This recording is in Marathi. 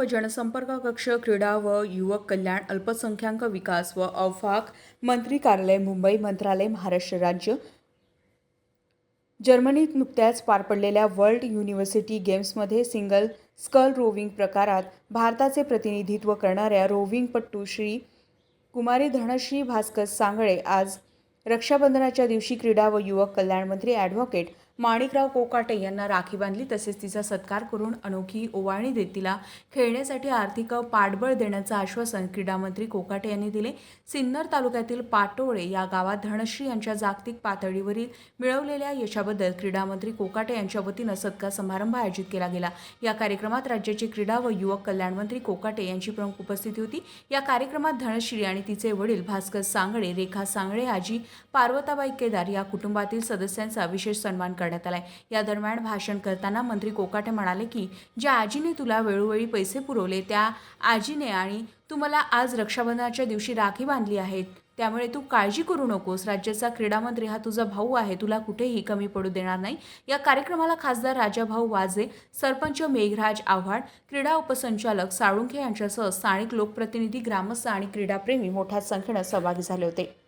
व जनसंपर्क कक्ष क्रीडा व युवक कल्याण अल्पसंख्याक विकास व अवफाक मंत्री कार्यालय मुंबई मंत्रालय महाराष्ट्र राज्य. जर्मनीत नुकत्याच पार पडलेल्या वर्ल्ड युनिव्हर्सिटी गेम्समध्ये सिंगल स्कल रोविंग प्रकारात भारताचे प्रतिनिधित्व करणाऱ्या रोविंगपटू श्री कुमारी धनश्री भास्कर सांगळे आज रक्षाबंधनाच्या दिवशी क्रीडा व युवक कल्याण मंत्री ॲडव्होकेट माणिकराव कोकाटे यांना राखी बांधली तसेच तिचा सत्कार करून अनोखी ओवाळणी देत तिला खेळण्यासाठी आर्थिक पाठबळ देण्याचं आश्वासन क्रीडामंत्री कोकाटे यांनी दिले. सिन्नर तालुक्यातील पाटोळे या गावात धनश्री यांच्या जागतिक पातळीवरील मिळवलेल्या यशाबद्दल क्रीडामंत्री कोकाटे यांच्या वतीनं सत्कार समारंभ आयोजित केला गेला. या कार्यक्रमात राज्याचे क्रीडा व युवक कल्याण मंत्री कोकाटे यांची प्रमुख उपस्थिती होती. या कार्यक्रमात धनश्री आणि तिचे वडील भास्कर सांगळे रेखा सांगळे आजी पार्वताबाई केदार या कुटुंबातील सदस्यांचा विशेष सन्मान करण्यात आलाय. या दरम्यान भाषण करताना मंत्री कोकाटे म्हणाले की ज्या आजीने तुला वेळोवेळी पैसे पुरवले त्या आजीने आणि तू मला आज रक्षाबंधनाच्या दिवशी राखी बांधली आहे. त्यामुळे तू काळजी करू नकोस. राज्याचा क्रीडा मंत्री हा तुझा भाऊ आहे. तुला कुठेही कमी पडू देणार नाही. या कार्यक्रमाला खासदार राजाभाऊ वाजे सरपंच मेघराज आव्हाड क्रीडा उपसंचालक साळुंखे यांच्यासह स्थानिक लोकप्रतिनिधी ग्रामस्थ आणि क्रीडाप्रेमी मोठ्या संख्येनं सहभागी झाले होते.